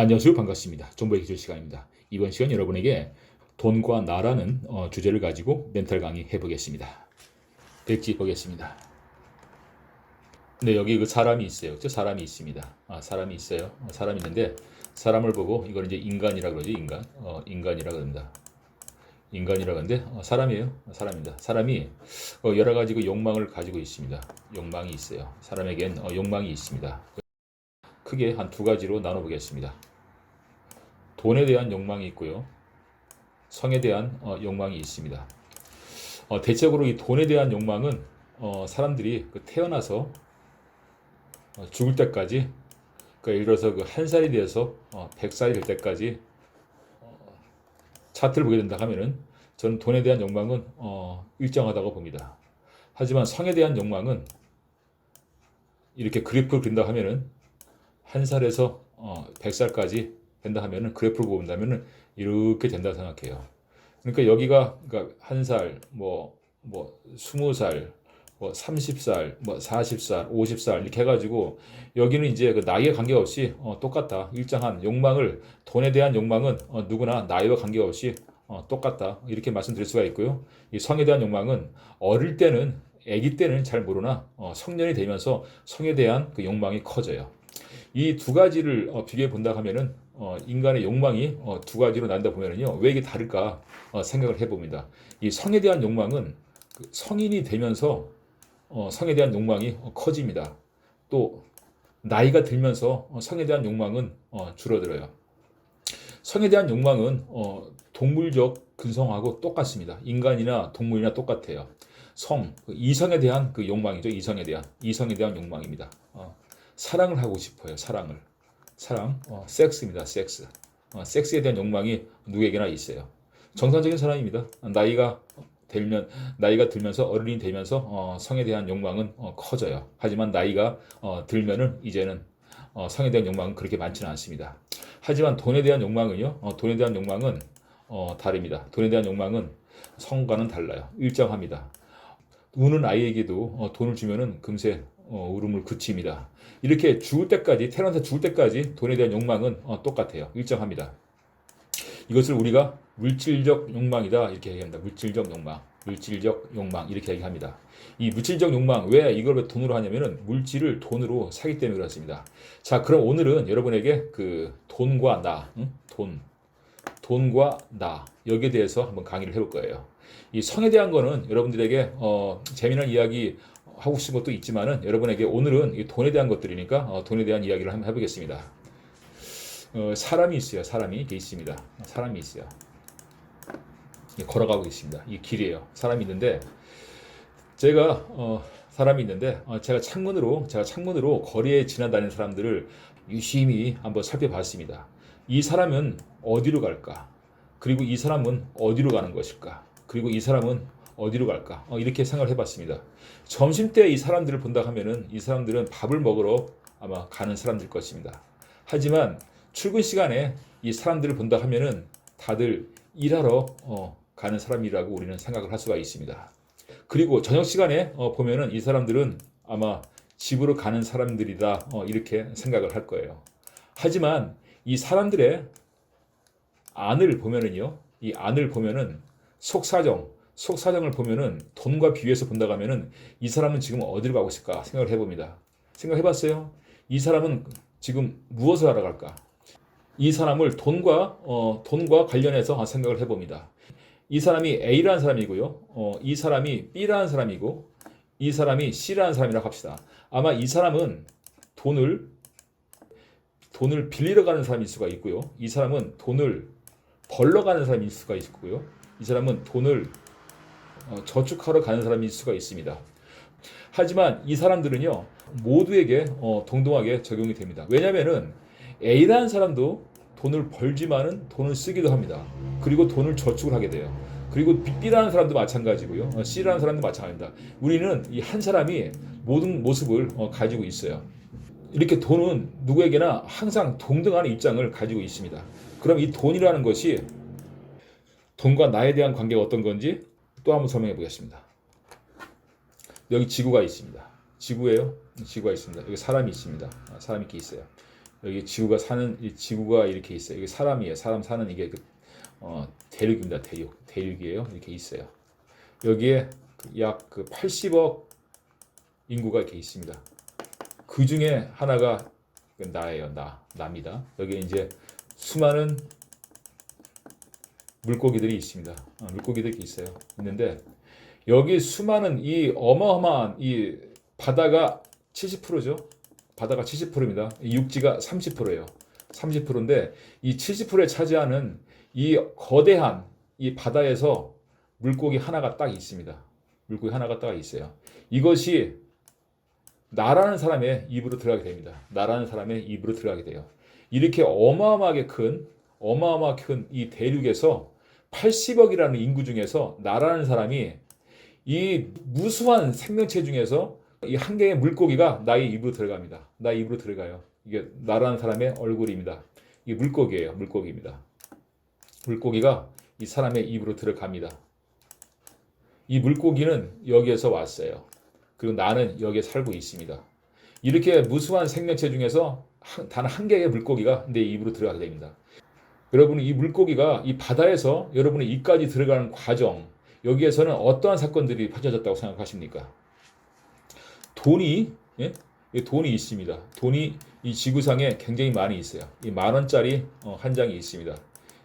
안녕하세요. 반갑습니다. 정보의 기술 시간입니다. 이번 시간 여러분에게 돈과 나라는 어, 주제를 가지고 멘탈 강의 해보겠습니다. 백지 보겠습니다. 네, 여기 그 사람이 있어요. 그죠? 사람이 있습니다. 아, 사람이 있어요. 어, 사람이 있는데 사람을 보고 이걸 이제 인간이라 그러죠. 인간. 어, 인간이라 그럽니다. 인간이라 그러는데 어, 사람이에요. 어, 사람입니다. 사람이 어, 여러 가지 그 욕망을 가지고 있습니다. 욕망이 있어요. 사람에겐 어, 욕망이 있습니다. 크게 한 두 가지로 나눠보겠습니다. 돈에 대한 욕망이 있고요. 성에 대한 어, 욕망이 있습니다. 어, 대체적으로 이 돈에 대한 욕망은 어, 사람들이 그 태어나서 어, 죽을 때까지, 그러니까 예를 들어서 그 한 살이 돼서 어, 100살이 될 때까지 어, 차트를 보게 된다 하면은 저는 돈에 대한 욕망은 어, 일정하다고 봅니다. 하지만 성에 대한 욕망은 이렇게 그래프를 그린다 하면은 한 살에서 어, 100살까지 된다 하면은 그래프를 본다면은 이렇게 된다 생각해요. 그러니까 여기가 그러니까 한 살, 뭐, 뭐, 스무 살, 뭐, 30살, 뭐, 40살, 50살, 이렇게 해가지고, 여기는 이제 그 나이에 관계없이, 어, 똑같다. 일정한 욕망을, 돈에 대한 욕망은, 어, 누구나 나이와 관계없이, 어, 똑같다. 이렇게 말씀드릴 수가 있고요. 이 성에 대한 욕망은, 어릴 때는, 아기 때는 잘 모르나, 어, 성년이 되면서 성에 대한 그 욕망이 커져요. 이 두 가지를 어, 비교해 본다 하면은 어, 인간의 욕망이 어, 두 가지로 난다 보면은요 왜 이게 다를까 어, 생각을 해봅니다. 이 성에 대한 욕망은 그 성인이 되면서 어, 성에 대한 욕망이 어, 커집니다. 또 나이가 들면서 어, 성에 대한 욕망은 어, 줄어들어요. 성에 대한 욕망은 어, 동물적 근성하고 똑같습니다. 인간이나 동물이나 똑같아요. 성, 그 이성에 대한 그 욕망이죠. 이성에 대한 이성에 대한 욕망입니다. 어, 사랑을 하고 싶어요. 사랑을. 사랑, 어, 섹스입니다. 섹스. 어, 섹스에 대한 욕망이 누구에게나 있어요. 정상적인 사람입니다. 나이가 들면 나이가 들면서 어른이 되면서 어, 성에 대한 욕망은 어, 커져요. 하지만 나이가 어, 들면은 이제는 어, 성에 대한 욕망은 그렇게 많지는 않습니다. 하지만 돈에 대한 욕망은요. 어, 돈에 대한 욕망은 어, 다릅니다. 돈에 대한 욕망은 성과는 달라요. 일정합니다. 우는 아이에게도 어, 돈을 주면은 금세 어, 울음을 그칩니다. 이렇게 죽을 때까지 태어나서 죽을 때까지 돈에 대한 욕망은 어, 똑같아요. 일정합니다. 이것을 우리가 물질적 욕망이다 이렇게 얘기합니다. 물질적 욕망, 물질적 욕망 이렇게 얘기합니다. 이 물질적 욕망 왜 이걸 왜 돈으로 하냐면은 물질을 돈으로 사기 때문에 그렇습니다. 자, 그럼 오늘은 여러분에게 그 돈과 나, 응? 돈, 돈과 나 여기에 대해서 한번 강의를 해볼 거예요. 이 성에 대한 거는 여러분들에게 어, 재미난 이야기 하고 싶은 것도 있지만은 여러분에게 오늘은 이 돈에 대한 것들이니까 어, 돈에 대한 이야기를 한번 해보겠습니다. 어, 사람이 있어요. 사람이 있습니다. 사람이 있어요. 걸어가고 있습니다. 이 길이에요. 사람이 있는데 제가 어, 사람이 있는데 어, 제가 창문으로 제가 창문으로 거리에 지나다니는 사람들을 유심히 한번 살펴봤습니다. 이 사람은 어디로 갈까? 그리고 이 사람은 어디로 가는 것일까? 그리고 이 사람은 어디로 갈까? 어, 이렇게 생각을 해봤습니다. 점심 때 이 사람들을 본다 하면은 이 사람들은 밥을 먹으러 아마 가는 사람들 것입니다. 하지만 출근 시간에 이 사람들을 본다 하면은 다들 일하러 어, 가는 사람이라고 우리는 생각을 할 수가 있습니다. 그리고 저녁 시간에 어, 보면은 이 사람들은 아마 집으로 가는 사람들이다 어, 이렇게 생각을 할 거예요. 하지만 이 사람들의 안을 보면은요, 이 안을 보면은 속사정, 속사정을 보면은 돈과 비교해서 본다고 하면은 이 사람은 지금 어디로 가고 있을까 생각을 해봅니다. 생각해 봤어요? 이 사람은 지금 무엇을 하러 갈까? 이 사람을 돈과 어, 돈과 관련해서 생각을 해봅니다. 이 사람이 A라는 사람이고요. 어, 이 사람이 B라는 사람이고 이 사람이 C라는 사람이라고 합시다. 아마 이 사람은 돈을 돈을 빌리러 가는 사람일 수가 있고요. 이 사람은 돈을 벌러 가는 사람일 수가 있고요. 이 사람은 돈을 어, 저축하러 가는 사람일 수가 있습니다. 하지만 이 사람들은요 모두에게 어, 동등하게 적용이 됩니다. 왜냐하면은 A라는 사람도 돈을 벌지만은 돈을 쓰기도 합니다. 그리고 돈을 저축을 하게 돼요. 그리고 B라는 사람도 마찬가지고요. 어, C라는 사람도 마찬가지입니다. 우리는 이 한 사람이 모든 모습을 어, 가지고 있어요. 이렇게 돈은 누구에게나 항상 동등한 입장을 가지고 있습니다. 그럼 이 돈이라는 것이 돈과 나에 대한 관계가 어떤 건지 또 한번 설명해 보겠습니다. 여기 지구가 있습니다. 지구예요. 지구가 있습니다. 여기 사람이 있습니다. 아, 사람이 이렇게 있어요. 여기 지구가 사는 이 지구가 이렇게 있어요. 여기 사람이에요. 사람 사는 이게 그, 어, 대륙입니다. 대륙 대륙이에요. 이렇게 있어요. 여기에 약 그 80억 인구가 이렇게 있습니다. 그 중에 하나가 나예요. 나 나입니다. 여기 이제 수많은 물고기들이 있습니다. 어, 물고기들이 있어요. 있는데 여기 수많은 이 어마어마한 이 바다가 70%죠. 바다가 70%입니다. 육지가 30%예요. 30%인데 이 70%에 차지하는 이 거대한 이 바다에서 물고기 하나가 딱 있습니다. 물고기 하나가 딱 있어요. 이것이 나라는 사람의 입으로 들어가게 됩니다. 나라는 사람의 입으로 들어가게 돼요. 이렇게 어마어마하게 큰 어마어마하게 큰 이 대륙에서 80억이라는 인구 중에서 나라는 사람이 이 무수한 생명체 중에서 이 한 개의 물고기가 나의 입으로 들어갑니다. 나의 입으로 들어가요. 이게 나라는 사람의 얼굴입니다. 이게 물고기예요. 물고기입니다. 물고기가 이 사람의 입으로 들어갑니다. 이 물고기는 여기에서 왔어요. 그리고 나는 여기에 살고 있습니다. 이렇게 무수한 생명체 중에서 단 한 개의 물고기가 내 입으로 들어가게 됩니다. 여러분 이 물고기가 이 바다에서 여러분의 입까지 들어가는 과정 여기에서는 어떠한 사건들이 펼쳐졌다고 생각하십니까? 돈이 예? 이 돈이 있습니다. 돈이 이 지구상에 굉장히 많이 있어요. 이 만 원짜리 어, 한 장이 있습니다.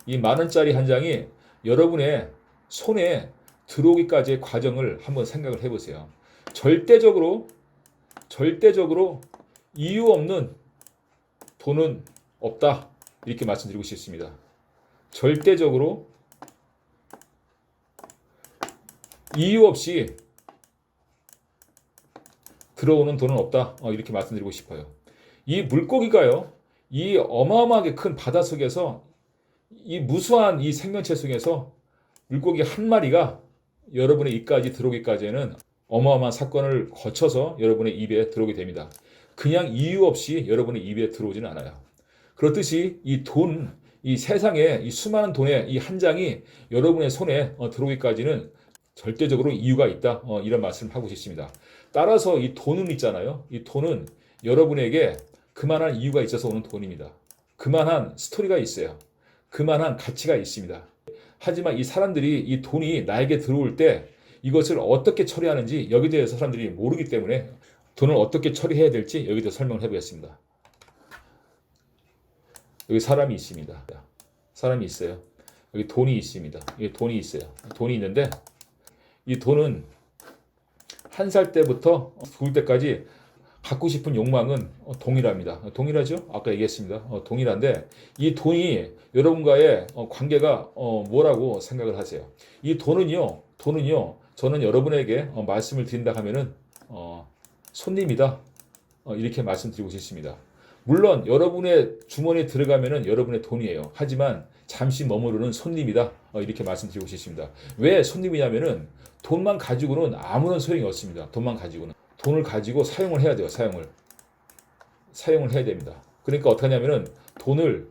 이 만 원짜리 한 장이 여러분의 손에 들어오기까지의 과정을 한번 생각을 해보세요. 절대적으로 절대적으로 이유 없는 돈은 없다 이렇게 말씀드리고 싶습니다. 절대적으로 이유 없이 들어오는 돈은 없다 어, 이렇게 말씀드리고 싶어요. 이 물고기가요, 이 어마어마하게 큰 바다 속에서 이 무수한 이 생명체 속에서 물고기 한 마리가 여러분의 입까지 들어오기까지는 어마어마한 사건을 거쳐서 여러분의 입에 들어오게 됩니다. 그냥 이유 없이 여러분의 입에 들어오지는 않아요. 그렇듯이 이 돈, 이 세상에 이 수많은 돈의 이 한 장이 여러분의 손에 어, 들어오기까지는 절대적으로 이유가 있다. 어, 이런 말씀을 하고 싶습니다. 따라서 이 돈은 있잖아요. 이 돈은 여러분에게 그만한 이유가 있어서 오는 돈입니다. 그만한 스토리가 있어요. 그만한 가치가 있습니다. 하지만 이 사람들이 이 돈이 나에게 들어올 때 이것을 어떻게 처리하는지 여기에 대해서 사람들이 모르기 때문에 돈을 어떻게 처리해야 될지 여기에 대해서 설명을 해보겠습니다. 여기 사람이 있습니다. 사람이 있어요. 여기 돈이 있습니다. 여기 돈이 있어요. 돈이 있는데 이 돈은 한 살 때부터 죽을 때까지 갖고 싶은 욕망은 어, 동일합니다. 동일하죠? 아까 얘기했습니다. 어, 동일한데 이 돈이 여러분과의 어, 관계가 뭐라고 생각을 하세요? 이 돈은요, 돈은요, 저는 여러분에게 말씀을 드린다 하면은 손님이다. 이렇게 말씀드리고 싶습니다. 물론 여러분의 주머니에 들어가면은 여러분의 돈이에요. 하지만 잠시 머무르는 손님이다. 이렇게 말씀드리고 싶습니다. 왜 손님이냐면은 돈만 가지고는 아무런 소용이 없습니다. 돈만 가지고는. 돈을 가지고 사용을 해야 돼요. 사용을. 사용을 해야 됩니다. 그러니까 어떻게 하냐면은 돈을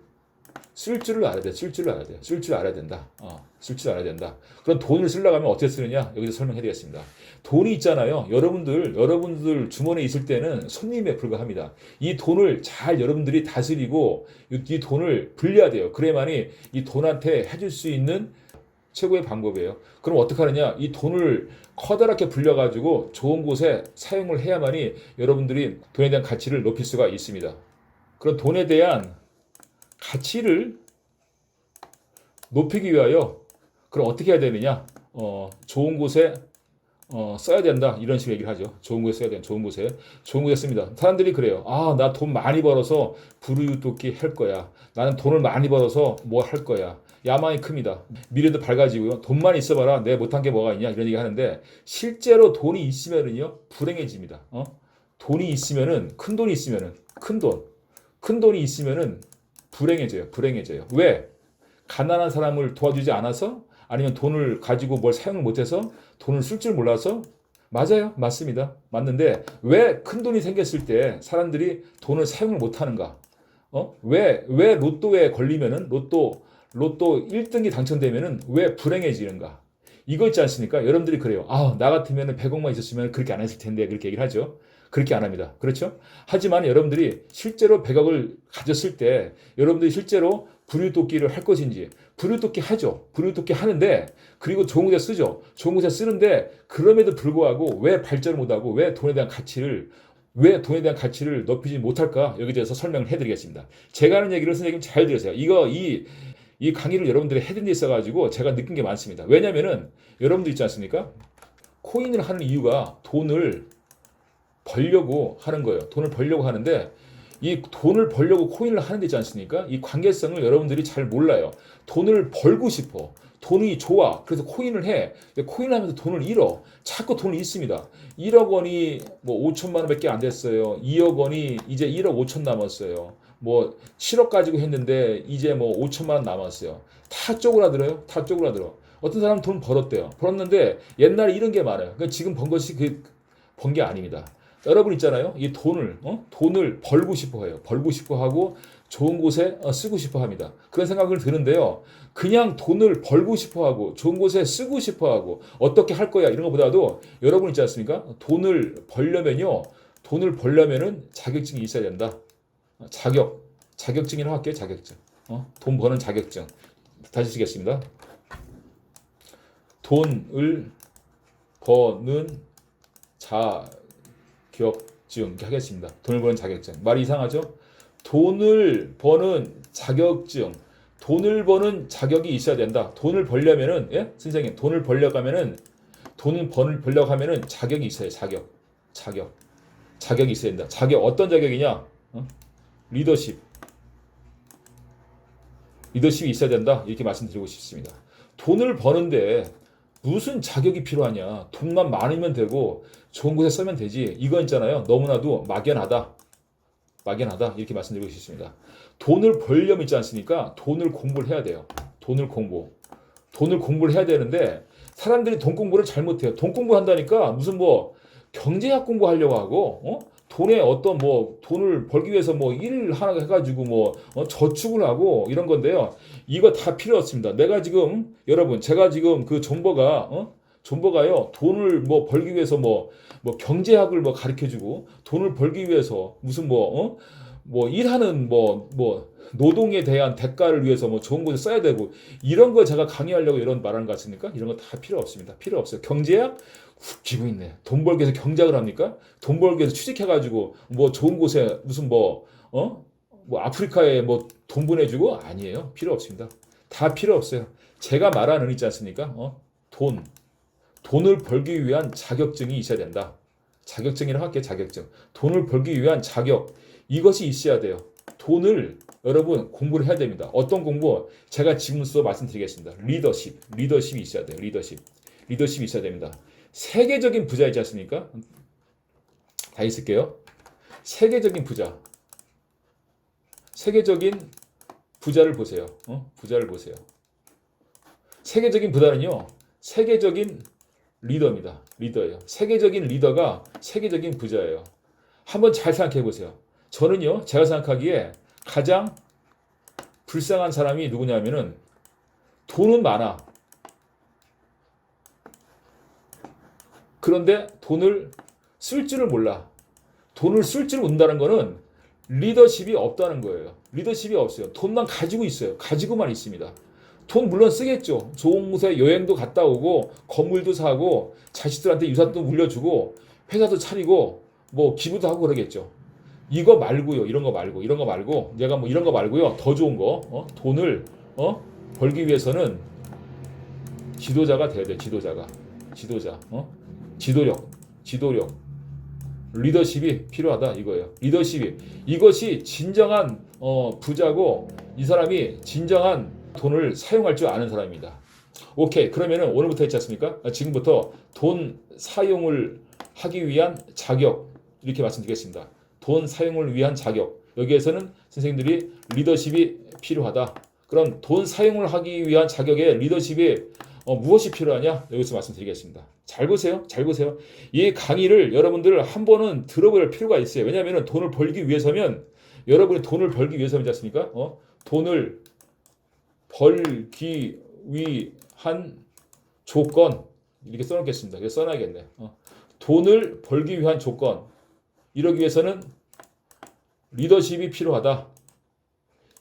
쓸 줄을 알아야 돼. 쓸 줄을 알아야 돼. 쓸 줄 알아야 된다. 어, 쓸 줄 알아야 된다. 그럼 돈을 쓰려고 하면 어떻게 쓰느냐? 여기서 설명해 드리겠습니다. 돈이 있잖아요. 여러분들, 여러분들 주머니에 있을 때는 손님에 불과합니다. 이 돈을 잘 여러분들이 다스리고 이 돈을 불려야 돼요. 그래야만이 이 돈한테 해줄 수 있는 최고의 방법이에요. 그럼 어떻게 하느냐? 이 돈을 커다랗게 불려가지고 좋은 곳에 사용을 해야만이 여러분들이 돈에 대한 가치를 높일 수가 있습니다. 그런 돈에 대한 가치를 높이기 위하여 그럼 어떻게 해야 되느냐? 어, 좋은 곳에 어, 써야 된다 이런 식으로 얘기를 하죠. 좋은 곳에 써야 된다. 좋은 곳에 좋은 곳에 씁니다. 사람들이 그래요. 아, 나 돈 많이 벌어서 부르유토끼 할 거야. 나는 돈을 많이 벌어서 뭐 할 거야. 야망이 큽니다. 미래도 밝아지고요. 돈만 있어봐라. 내 못한 게 뭐가 있냐 이런 얘기 하는데 실제로 돈이 있으면은요 불행해집니다. 어? 돈이 있으면은 큰 돈이 있으면은 큰 돈, 큰 돈이 있으면은 불행해져요. 불행해져요. 왜? 가난한 사람을 도와주지 않아서 아니면 돈을 가지고 뭘 사용을 못해서 돈을 쓸 줄 몰라서 맞아요. 맞습니다. 맞는데 왜 큰 돈이 생겼을 때 사람들이 돈을 사용을 못하는가? 어? 왜, 왜 로또에 걸리면은 로또 로또 1등이 당첨되면은 왜 불행해지는가? 이거 있지 않습니까? 여러분들이 그래요. 아, 나 같으면 100억만 있었으면 그렇게 안 했을 텐데 그렇게 얘기를 하죠. 그렇게 안 합니다. 그렇죠? 하지만 여러분들이 실제로 100억을 가졌을 때 여러분들이 실제로 부류독기를 할 것인지 부류독기 하죠. 부류독기 하는데 그리고 좋은 곳에 쓰죠. 좋은 곳에 쓰는데 그럼에도 불구하고 왜 발전을 못하고 왜 돈에 대한 가치를 왜 돈에 대한 가치를 높이지 못할까 여기 대해서 설명을 해드리겠습니다. 제가 하는 얘기를 선생님 잘 들으세요. 이거 이 이 강의를 여러분들이 해드린 데 있어가지고 제가 느낀 게 많습니다. 왜냐면은 여러분들 있지 않습니까? 코인을 하는 이유가 돈을 벌려고 하는 거예요. 돈을 벌려고 하는데 이 돈을 벌려고 코인을 하는 데 있지 않습니까? 이 관계성을 여러분들이 잘 몰라요. 돈을 벌고 싶어. 돈이 좋아. 그래서 코인을 해. 코인을 하면서 돈을 잃어. 자꾸 돈을 잃습니다. 1억 원이 뭐 5천만 원밖에 안 됐어요. 2억 원이 이제 1억 5천 남았어요. 뭐 7억 가지고 했는데 이제 뭐 5천만 원 남았어요. 다 쪼그라들어요. 다 쪼그라들어. 어떤 사람은 돈 벌었대요. 벌었는데 옛날에 이런 게 많아요. 그러니까 지금 번 것이 그 번 게 아닙니다. 여러분 있잖아요. 이 돈을 어? 돈을 벌고 싶어 해요. 벌고 싶어 하고 좋은 곳에 어, 쓰고 싶어 합니다. 그런 생각을 드는데요. 그냥 돈을 벌고 싶어 하고 좋은 곳에 쓰고 싶어 하고 어떻게 할 거야 이런 것보다도 여러분 있지 않습니까? 돈을 벌려면요. 돈을 벌려면은 자격증이 있어야 된다. 자격, 자격증이라고 할게요. 자격증. 어? 돈 버는 자격증. 다시 쓰겠습니다. 돈을 버는 자 격증 이렇게 하겠습니다. 돈을 버는 자격증. 말이 이상하죠? 돈을 버는 자격증. 돈을 버는 자격이 있어야 된다. 돈을 벌려면은 예? 선생님 돈을 벌려고 하면은 돈을 버는 벌려고 하면은 자격이 있어요. 자격. 자격. 자격이 있어야 된다. 자격 어떤 자격이냐? 어? 리더십. 리더십이 있어야 된다. 이렇게 말씀드리고 싶습니다. 돈을 버는데 무슨 자격이 필요하냐? 돈만 많으면 되고 좋은 곳에 쓰면 되지. 이거 있잖아요. 너무나도 막연하다. 막연하다. 이렇게 말씀드리고 싶습니다. 돈을 벌려면 있지 않습니까? 돈을 공부를 해야 돼요. 돈을 공부. 돈을 공부를 해야 되는데 사람들이 돈 공부를 잘못해요. 돈 공부한다니까 무슨 뭐 경제학 공부하려고 하고 어? 돈에 어떤 뭐 돈을 벌기 위해서 뭐일 하나 해가지고 뭐 어, 저축을 하고 이런 건데요. 이거 다 필요 없습니다. 내가 지금 여러분 제가 지금 그 존버가 어? 존버가요 돈을 뭐 벌기 위해서 뭐뭐 경제학을 뭐 가르쳐주고 돈을 벌기 위해서 무슨 뭐 어? 뭐 일하는 뭐뭐 노동에 대한 대가를 위해서 뭐 좋은 곳에 써야 되고 이런 거 제가 강의하려고 이런 말하는 것 같습니까? 이런 거 다 필요 없습니다. 필요 없어요. 경제학 웃기고 있네. 돈 벌기 위해서 경작을 합니까? 돈 벌기 위해서 취직해가지고 뭐 좋은 곳에 무슨 뭐, 어? 뭐 아프리카에 뭐 돈 보내주고? 아니에요. 필요 없습니다. 다 필요 없어요. 제가 말하는 있지 않습니까? 어? 돈. 돈을 벌기 위한 자격증이 있어야 된다. 자격증이라고 할게요. 자격증. 돈을 벌기 위한 자격. 이것이 있어야 돼요. 돈을 여러분 공부를 해야 됩니다. 어떤 공부? 제가 지금서 말씀드리겠습니다. 리더십. 리더십이 있어야 돼요. 리더십. 리더십이 있어야 됩니다. 세계적인 부자이지 않습니까? 다 있을게요. 세계적인 부자. 세계적인 부자를 보세요. 어? 부자를 보세요. 세계적인 부자는요. 세계적인 리더입니다. 리더예요. 세계적인 리더가 세계적인 부자예요. 한번 잘 생각해 보세요. 저는요. 제가 생각하기에 가장 불쌍한 사람이 누구냐면은 돈은 많아. 그런데 돈을 쓸 줄을 몰라. 돈을 쓸 줄을 모른다는 거는 리더십이 없다는 거예요. 리더십이 없어요. 돈만 가지고 있어요. 가지고만 있습니다. 돈 물론 쓰겠죠. 좋은 곳에 여행도 갔다 오고 건물도 사고 자식들한테 유산도 물려주고 회사도 차리고 뭐 기부도 하고 그러겠죠. 이거 말고요. 이런 거 말고 이런 거 말고 내가 뭐 이런 거 말고요. 더 좋은 거 어? 돈을 어? 벌기 위해서는 지도자가 돼야 돼. 지도자가 지도자. 어? 지도력, 지도력, 리더십이 필요하다 이거예요. 리더십이 이것이 진정한 어, 부자고 이 사람이 진정한 돈을 사용할 줄 아는 사람입니다. 오케이 그러면은 오늘부터 했지 않습니까? 아, 지금부터 돈 사용을 하기 위한 자격 이렇게 말씀드리겠습니다. 돈 사용을 위한 자격 여기에서는 선생님들이 리더십이 필요하다. 그럼 돈 사용을 하기 위한 자격에 리더십이 어, 무엇이 필요하냐? 여기서 말씀드리겠습니다. 잘 보세요. 잘 보세요. 이 강의를 여러분들 한 번은 들어볼 필요가 있어요. 왜냐하면 돈을 벌기 위해서면 여러분이 돈을 벌기 위해서이지 않습니까? 어? 돈을 벌기 위한 조건 이렇게 써놓겠습니다. 써놔야겠네. 어. 돈을 벌기 위한 조건 이러기 위해서는 리더십이 필요하다.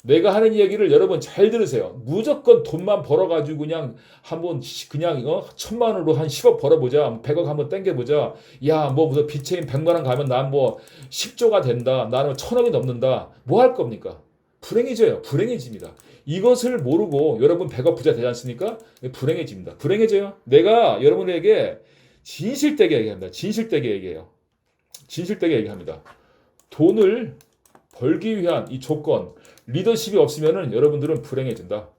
내가 하는 이야기를 여러분 잘 들으세요. 무조건 돈만 벌어가지고 그냥 한번 시- 그냥 어? 천만 원으로 한 10억 벌어보자. 100억 한번 땡겨보자. 야, 뭐 무슨 비체인 100만 원 가면 난 뭐 10조가 된다. 나는 천억이 넘는다. 뭐 할 겁니까? 불행해져요. 불행해집니다. 이것을 모르고 여러분 100억 부자 되지 않습니까? 불행해집니다. 불행해져요. 내가 여러분에게 진실되게 얘기합니다. 진실되게 얘기해요. 진실되게 얘기합니다. 돈을 벌기 위한 이 조건, 리더십이 없으면은 여러분들은 불행해진다.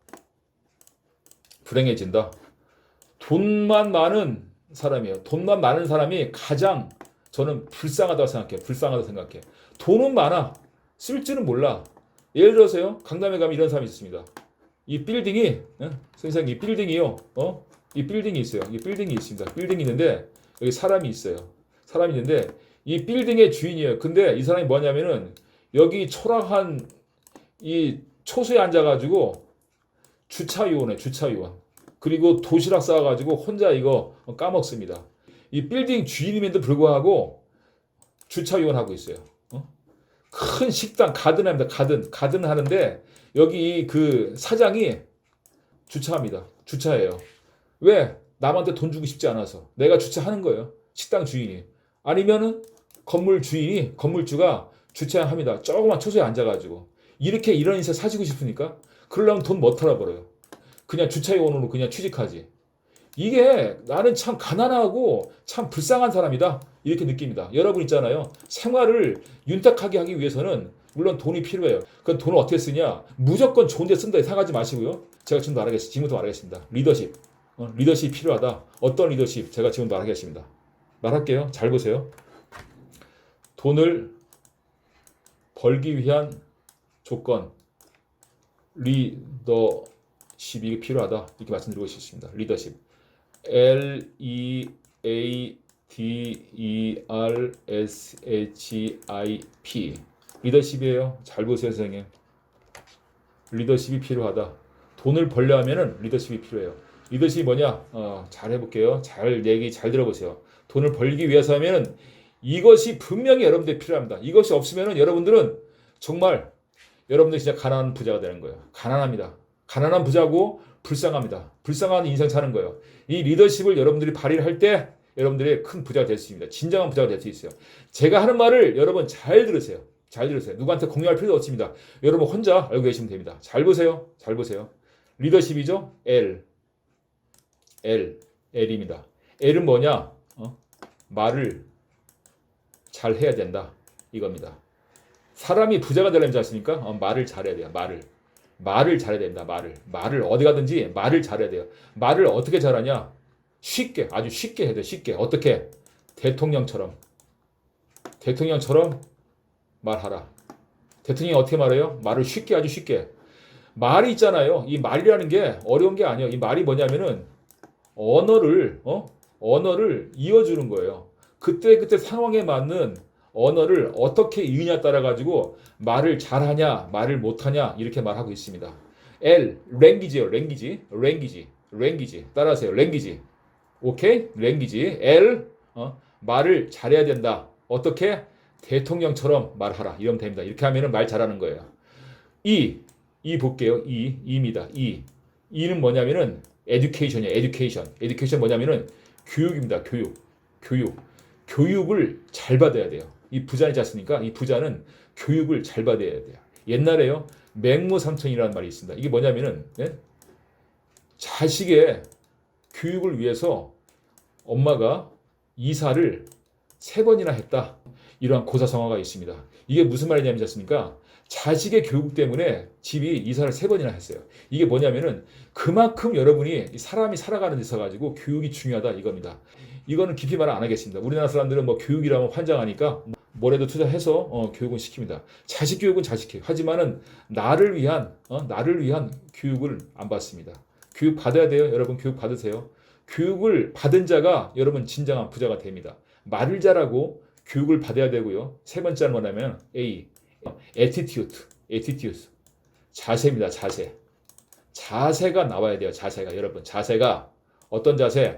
불행해진다. 돈만 많은 사람이에요. 돈만 많은 사람이 가장 저는 불쌍하다고 생각해요. 불쌍하다고 생각해. 돈은 많아. 쓸 줄은 몰라. 예를 들어서요. 강남에 가면 이런 사람이 있습니다. 이 빌딩이 어? 선생님 이 빌딩이요. 어? 이 빌딩이 있어요. 이 빌딩이 있습니다. 빌딩이 있는데 여기 사람이 있어요. 사람이 있는데 이 빌딩의 주인이에요. 근데 이 사람이 뭐냐면은 여기 초락한 이 초소에 앉아가지고 주차위원회 주차위원 그리고 도시락 싸가지고 혼자 이거 까먹습니다. 이 빌딩 주인임에도 불구하고 주차위원 하고 있어요. 어? 큰 식당 가든 합니다. 가든 가든 하는데 여기 그 사장이 주차합니다. 주차해요. 왜? 남한테 돈 주고 싶지 않아서 내가 주차하는 거예요. 식당 주인이 아니면은 건물 주인이 건물주가 주차합니다. 조그만 초소에 앉아가지고 이렇게 이런 인사 사시고 싶으니까 그러려면 돈 못 털어버려요. 그냥 주차위원으로 그냥 취직하지. 이게 나는 참 가난하고 참 불쌍한 사람이다. 이렇게 느낍니다. 여러분 있잖아요. 생활을 윤택하게 하기 위해서는 물론 돈이 필요해요. 그 돈을 어떻게 쓰냐? 무조건 좋은 데 쓴다 생각하지 마시고요. 제가 지금 말하겠습니다. 지금부터 말하겠습니다. 리더십. 어, 리더십이 필요하다. 어떤 리더십? 제가 지금 말하겠습니다. 말할게요. 잘 보세요. 돈을 벌기 위한 조건 리더십이 필요하다 이렇게 말씀드리고 싶습니다. 리더십 L E A D E R S H I P 리더십이에요. 잘 보세요, 선생님. 리더십이 필요하다. 돈을 벌려면은 리더십이 필요해요. 리더십이 뭐냐? 어, 잘 해볼게요. 잘 얘기 잘 들어보세요. 돈을 벌기 위해서 하면은 이것이 분명히 여러분들 필요합니다. 이것이 없으면은 여러분들은 정말 여러분들 진짜 가난한 부자가 되는 거예요. 가난합니다. 가난한 부자고 불쌍합니다. 불쌍한 인생 사는 거예요. 이 리더십을 여러분들이 발휘를 할 때 여러분들이 큰 부자가 될 수 있습니다. 진정한 부자가 될 수 있어요. 제가 하는 말을 여러분 잘 들으세요. 잘 들으세요. 누구한테 공유할 필요도 없습니다. 여러분 혼자 알고 계시면 됩니다. 잘 보세요. 잘 보세요. 리더십이죠. L. L. L입니다. L은 뭐냐? 어? 말을 잘 해야 된다. 이겁니다. 사람이 부자가 되려면 아십니까? 어, 말을 잘해야 돼요. 말을. 말을 잘해야 된다. 말을. 말을 어디 가든지 말을 잘해야 돼요. 말을 어떻게 잘하냐? 쉽게, 아주 쉽게 해야 돼. 쉽게. 어떻게? 대통령처럼. 대통령처럼 말하라. 대통령이 어떻게 말해요? 말을 쉽게 아주 쉽게. 말이 있잖아요. 이 말이라는 게 어려운 게 아니에요. 이 말이 뭐냐면은 언어를 어? 언어를 이어주는 거예요. 그때 그때 상황에 맞는 언어를 어떻게 이느냐 따라 가지고 말을 잘하냐 말을 못하냐 이렇게 말하고 있습니다. L 랭귀지요 랭귀지 랭귀지 랭귀지 따라하세요 랭귀지 오케이 랭귀지 L 어? 말을 잘해야 된다. 어떻게? 대통령처럼 말하라. 이러면 됩니다. 이렇게 하면은 말 잘하는 거예요. E E 볼게요. E E입니다. E E는 뭐냐면은 education이에요. Education. Education 뭐냐면은 교육입니다. 교육. 교육 교육을 잘 받아야 돼요. 이 부자이지 않습니까? 이 부자는 교육을 잘 받아야 돼요. 옛날에요. 맹모삼천이라는 말이 있습니다. 이게 뭐냐면은 예? 자식의 교육을 위해서 엄마가 이사를 세 번이나 했다. 이러한 고사성어가 있습니다. 이게 무슨 말이냐면 않습니까? 자식의 교육 때문에 집이 이사를 세 번이나 했어요. 이게 뭐냐면은 그만큼 여러분이 사람이 살아가는 데 있어 가지고 교육이 중요하다 이겁니다. 이거는 깊이 말안 하겠습니다. 우리나라 사람들은 뭐 교육이라면 환장하니까 뭐라도 투자해서 어, 교육은 시킵니다. 자식 교육은 자식 교육. 하지만은 나를 위한 어, 나를 위한 교육을 안 받습니다. 교육 받아야 돼요. 여러분 교육 받으세요. 교육을 받은 자가 여러분 진정한 부자가 됩니다. 말을 잘하고 교육을 받아야 되고요. 세 번째는 뭐냐면 A attitude, attitude 자세입니다. 자세. 자세가 나와야 돼요. 자세가 여러분 자세가 어떤 자세?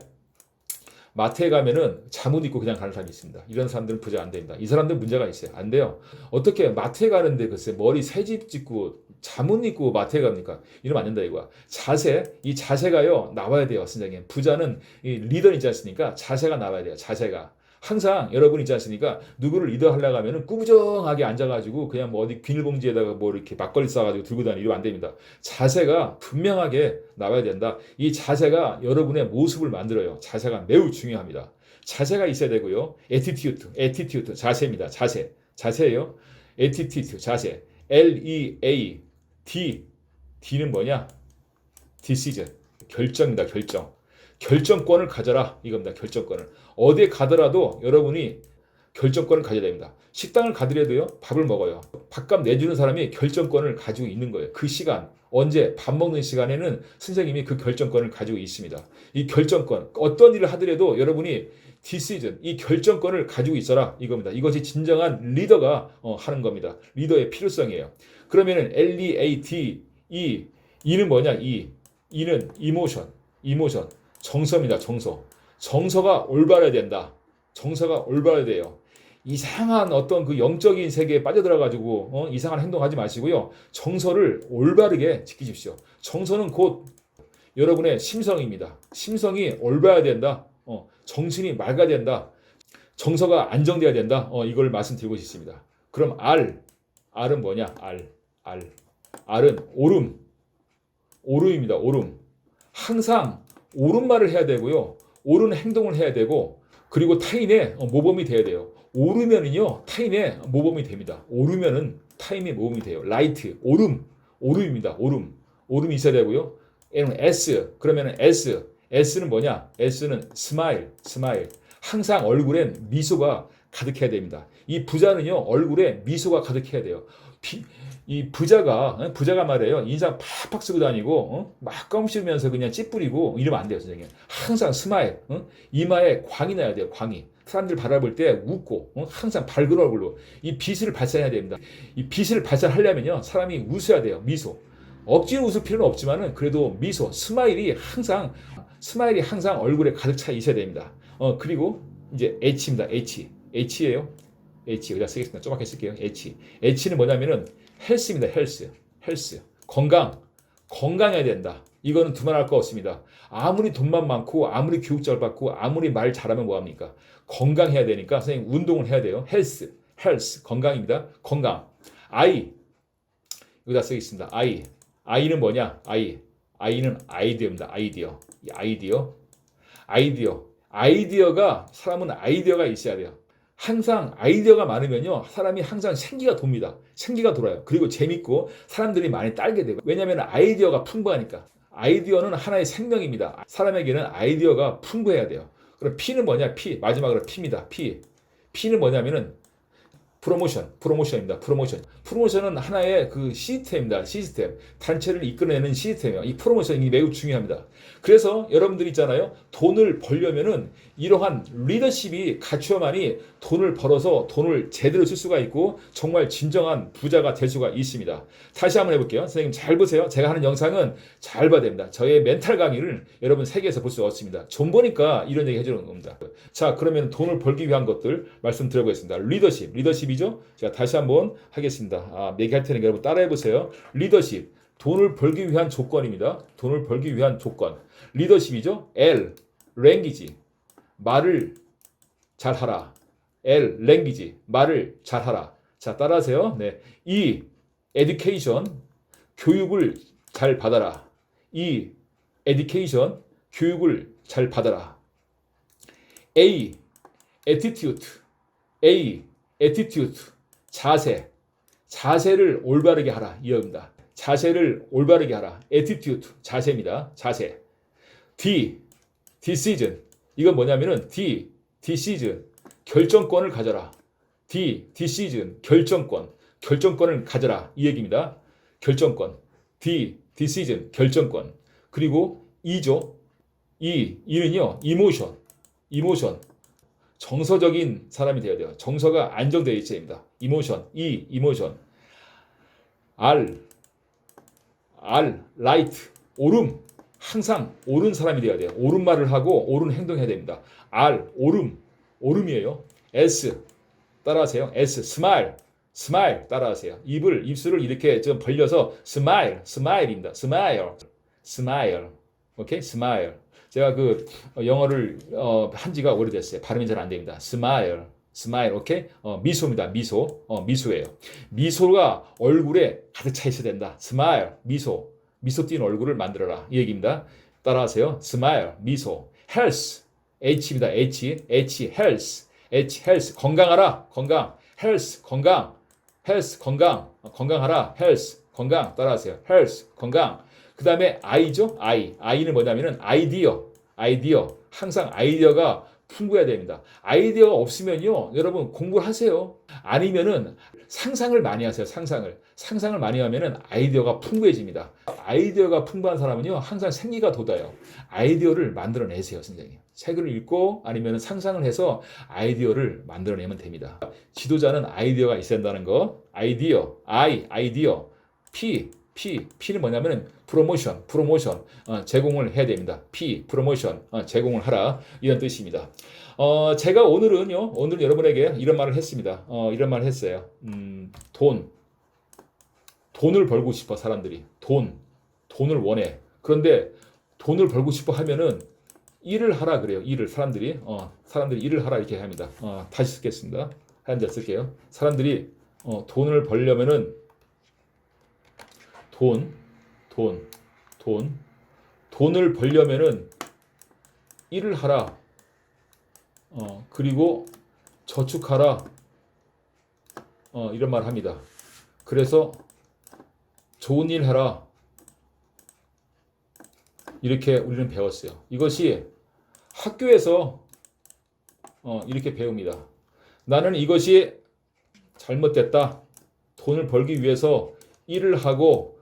마트에 가면은 잠옷 입고 그냥 가는 사람이 있습니다. 이런 사람들은 부자 안 됩니다. 이 사람들 문제가 있어요. 안 돼요. 어떻게 마트에 가는데 글쎄 머리 새집 짓고 잠옷 입고 마트에 갑니까? 이러면 안 된다 이거야. 자세, 이 자세가요 나와야 돼요, 선생님. 부자는 이 리더 있지 않습니까? 자세가 나와야 돼요. 자세가. 항상 여러분 있지 않습니까? 누구를 리더하려고 하면은 꾸부정하게 앉아가지고 그냥 뭐 어디 비닐봉지에다가 뭐 이렇게 막걸리 싸가지고 들고 다니면 안 됩니다. 자세가 분명하게 나와야 된다. 이 자세가 여러분의 모습을 만들어요. 자세가 매우 중요합니다. 자세가 있어야 되고요. attitude, attitude, 자세입니다. 자세. 자세예요. attitude, 자세. L, E, A, D. D는 뭐냐? decision. 결정입니다. 결정. 결정권을 가져라 이겁니다. 결정권을 어디에 가더라도 여러분이 결정권을 가져야 됩니다. 식당을 가더라도요 밥을 먹어요. 밥값 내주는 사람이 결정권을 가지고 있는 거예요. 그 시간 언제 밥 먹는 시간에는 선생님이 그 결정권을 가지고 있습니다. 이 결정권 어떤 일을 하더라도 여러분이 디시전 이 결정권을 가지고 있어라 이겁니다. 이것이 진정한 리더가 어, 하는 겁니다. 리더의 필요성이에요. 그러면은 L E A T E E는 뭐냐? E E는 이모션 이모션 정서입니다. 정서. 정서가 올바라야 된다. 정서가 올바라야 돼요. 이상한 어떤 그 영적인 세계에 빠져들어 가지고 어? 이상한 행동하지 마시고요. 정서를 올바르게 지키십시오. 정서는 곧 여러분의 심성입니다. 심성이 올바라야 된다. 어, 정신이 맑아야 된다. 정서가 안정돼야 된다. 어, 이걸 말씀드리고 싶습니다. 그럼 R, R은 뭐냐? R, R, R은 오름, 오름입니다. 오름. 항상 옳은 말을 해야 되고요. 옳은 행동을 해야 되고 그리고 타인의 모범이 돼야 돼요. 오르면은요 타인의 모범이 됩니다. 오르면은 타인의 모범이 돼요. 라이트 오름 오름입니다. 오름 오름이 있어야 되고요. N은 S 그러면은 S S는 뭐냐? S는 스마일 스마일 항상 얼굴엔 미소가 가득해야 됩니다. 이 부자는요 얼굴에 미소가 가득해야 돼요. 비, 이 부자가 어? 부자가 말이에요. 인상 팍팍 쓰고 다니고 어? 막 껌씹으면서 그냥 찌뿌리고 이러면 안 돼요 선생님. 항상 스마일 어? 이마에 광이 나야 돼요 광이. 사람들 바라볼 때 웃고 어? 항상 밝은 얼굴로. 이 빛을 발산해야 됩니다. 이 빛을 발산하려면요 사람이 웃어야 돼요 미소. 억지로 웃을 필요는 없지만은 그래도 미소 스마일이 항상 스마일이 항상 얼굴에 가득 차 있어야 됩니다. 어 그리고 이제 H입니다 H. H예요 H 여기다 쓰겠습니다 조금만 쓸게요 H H는 뭐냐면은 헬스입니다. 헬스. 헬스. 건강. 건강해야 된다. 이거는 두말할 거 없습니다. 아무리 돈만 많고 아무리 교육 잘 받고 아무리 말 잘하면 뭐 합니까? 건강해야 되니까 선생님 운동을 해야 돼요. 헬스. 헬스. 건강입니다. 건강. 아이. 여기다 쓰겠습니다. 아이. 아이는 뭐냐? 아이. 아이는 아이디어입니다. 아이디어. 이 아이디어. 아이디어. 아이디어가 사람은 아이디어가 있어야 돼요. 항상 아이디어가 많으면요 사람이 항상 생기가 돕니다. 생기가 돌아요. 그리고 재밌고 사람들이 많이 딸게 되고. 왜냐하면 아이디어가 풍부하니까. 아이디어는 하나의 생명입니다. 사람에게는 아이디어가 풍부해야 돼요. 그럼 P는 뭐냐? P. 마지막으로 P입니다. P. P는 뭐냐면은 프로모션, 프로모션입니다. 프로모션. 프로모션은 하나의 그 시스템입니다. 시스템. 단체를 이끌어내는 시스템이에요. 이 프로모션이 매우 중요합니다. 그래서 여러분들 있잖아요. 돈을 벌려면은 이러한 리더십이 갖추어만이 돈을 벌어서 돈을 제대로 쓸 수가 있고 정말 진정한 부자가 될 수가 있습니다. 다시 한번 해볼게요. 선생님 잘 보세요. 제가 하는 영상은 잘 봐야 됩니다. 저의 멘탈 강의를 여러분 세계에서 볼 수 없습니다. 좀 보니까 이런 얘기 해주는 겁니다. 자, 그러면 돈을 벌기 위한 것들 말씀드려보겠습니다. 리더십, 리더십이 죠. 제가 다시 한번 하겠습니다. 아, 얘기할 테니까 여러분 따라해 보세요. 리더십, 돈을 벌기 위한 조건입니다. 돈을 벌기 위한 조건. 리더십이죠. L, 랭귀지, 말을 잘하라. L, 랭귀지, 말을 잘하라. 자, 따라하세요. 네. E, education, 교육을 잘 받아라. E, education, 교육을 잘 받아라. A, attitude, A, attitude, 자세, 자세를 올바르게 하라. 이겁니다. 자세를 올바르게 하라. attitude, 자세입니다. 자세. D, decision. 이건 뭐냐면은 D, decision. 결정권을 가져라. D, decision. 결정권. 결정권을 가져라. 이 얘기입니다. 결정권. D, decision. 결정권. 그리고 E죠. E, E는요. emotion. emotion. 정서적인 사람이 되어야 돼요. 정서가 안정되어 있어야 됩니다. emotion. E, emotion. R, R, light. 오름. 항상 옳은 사람이 되어야 돼요. 옳은 말을 하고 옳은 행동해야 됩니다. R 옳음 옳음이에요. S 따라하세요. S 스마일 스마일 따라하세요. 입을 입술을 이렇게 좀 벌려서 스마일 스마일입니다. 스마일 스마일 오케이 스마일 제가 그 어, 영어를 어, 한 지가 오래됐어요. 발음이 잘 안 됩니다. 스마일 스마일 오케이 어, 미소입니다. 미소 어, 미소예요. 미소가 얼굴에 가득 차 있어야 된다. 스마일 미소 미소 띈 얼굴을 만들어라 이 얘기입니다. 따라하세요. 스마일 미소 헬스 H입니다. H H 헬스 H 헬스 건강하라 건강 헬스 건강 헬스 건강 어, 건강하라 헬스 건강 따라하세요. 헬스 건강 그 다음에 I죠 I I는 뭐냐면은 아이디어 아이디어 항상 아이디어가 풍부해야 됩니다. 아이디어가 없으면요, 여러분 공부를 하세요. 아니면은 상상을 많이 하세요. 상상을 상상을 많이 하면은 아이디어가 풍부해집니다. 아이디어가 풍부한 사람은요, 항상 생기가 돋아요. 아이디어를 만들어내세요, 선생님. 책을 읽고 아니면 상상을 해서 아이디어를 만들어내면 됩니다. 지도자는 아이디어가 있어야 한다는 거. 아이디어, I, 아이디어, P, P, P는 뭐냐면은 프로모션, 프로모션 어, 제공을 해야 됩니다. P, 프로모션 어, 제공을 하라 이런 뜻입니다. 어, 제가 오늘은요, 오늘 여러분에게 이런 말을 했습니다. 어, 이런 말을 했어요. 음, 돈, 돈을 벌고 싶어 사람들이 돈, 돈을 원해. 그런데 돈을 벌고 싶어 하면은 일을 하라 그래요. 일을 사람들이 어, 사람들이 일을 하라 이렇게 합니다. 어, 다시 쓰겠습니다. 한자 쓸게요. 사람들이 어, 돈을 벌려면은 돈, 돈, 돈, 돈을 벌려면은 일을 하라. 어, 그리고 저축하라. 어, 이런 말 합니다. 그래서 좋은 일 하라. 이렇게 우리는 배웠어요. 이것이 학교에서 어, 이렇게 배웁니다. 나는 이것이 잘못됐다. 돈을 벌기 위해서 일을 하고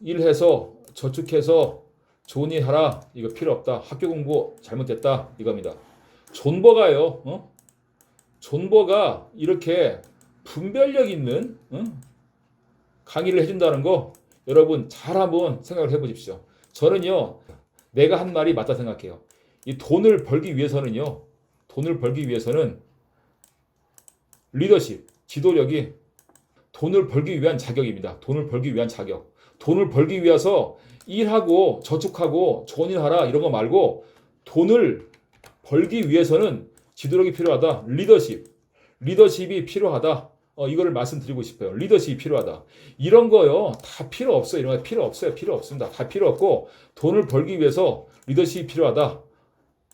일해서 저축해서 좋은 일 하라. 이거 필요 없다. 학교 공부 잘못됐다. 이겁니다. 존버가요. 어? 존버가 이렇게 분별력 있는 어? 강의를 해준다는 거 여러분 잘 한번 생각을 해보십시오. 저는요 내가 한 말이 맞다 생각해요. 이 돈을 벌기 위해서는요 돈을 벌기 위해서는 리더십 지도력이 돈을 벌기 위한 자격입니다. 돈을 벌기 위한 자격. 돈을 벌기 위해서 일하고 저축하고 좋은 일 하라 이런 거 말고 돈을 벌기 위해서는 지도력이 필요하다. 리더십. 리더십이 필요하다. 어, 이거를 말씀드리고 싶어요. 리더십이 필요하다. 이런 거요. 다 필요 없어요. 이런 거 필요 없어요. 필요 없습니다. 다 필요 없고 돈을 벌기 위해서 리더십이 필요하다.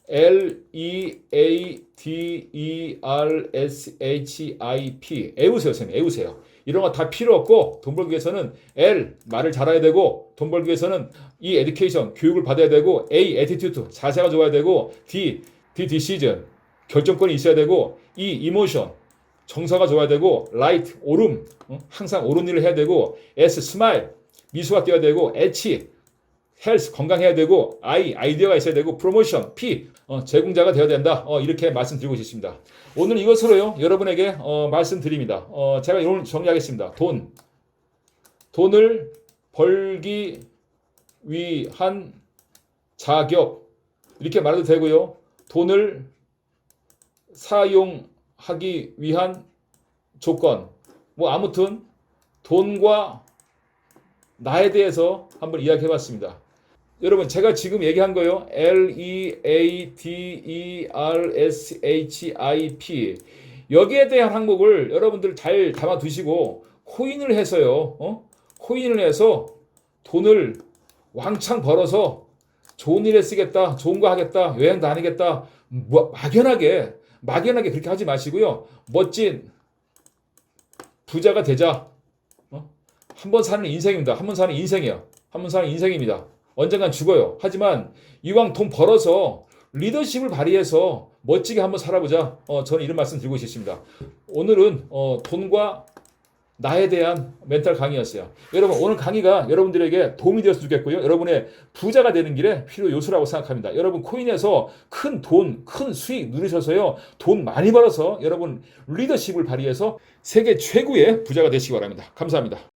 L E A D E R S H I P 애우세요, 선생님. 애우세요. 이런 거 다 필요 없고 돈 벌기 위해서는 L 말을 잘해야 되고 돈 벌기 위해서는 E education 교육을 받아야 되고 A attitude 자세가 좋아야 되고 D D decision 결정권이 있어야 되고 E emotion 정서가 좋아야 되고 right 오름 어? 항상 옳은 일을 해야 되고 S smile 미소가 띄어야 되고 H 헬스 건강해야 되고 I 아이디어가 있어야 되고 프로모션 P 어, 제공자가 되어야 된다 어, 이렇게 말씀드리고 싶습니다. 오늘 이것으로요 여러분에게 어, 말씀드립니다. 어, 제가 오늘 정리하겠습니다. 돈 돈을 벌기 위한 자격 이렇게 말해도 되고요. 돈을 사용하기 위한 조건 뭐 아무튼 돈과 나에 대해서 한번 이야기해 봤습니다. 여러분 제가 지금 얘기한 거요. L E A D E R S H I P 여기에 대한 항목을 여러분들 잘 담아 두시고 코인을 해서요. 어? 코인을 해서 돈을 왕창 벌어서 좋은 일에 쓰겠다, 좋은 거 하겠다, 여행 다니겠다, 뭐, 막연하게 막연하게 그렇게 하지 마시고요. 멋진 부자가 되자. 어? 한번 사는 인생입니다. 한 번 사는 인생이에요. 한번 사는 인생입니다. 언젠간 죽어요. 하지만 이왕 돈 벌어서 리더십을 발휘해서 멋지게 한번 살아보자. 어, 저는 이런 말씀 드리고 싶습니다. 오늘은 어, 돈과 나에 대한 멘탈 강의였어요. 여러분 오늘 강의가 여러분들에게 도움이 되었으면 좋겠고요. 여러분의 부자가 되는 길에 필요 요소라고 생각합니다. 여러분 코인에서 큰 돈, 큰 수익 누리셔서요. 돈 많이 벌어서 여러분 리더십을 발휘해서 세계 최고의 부자가 되시기 바랍니다. 감사합니다.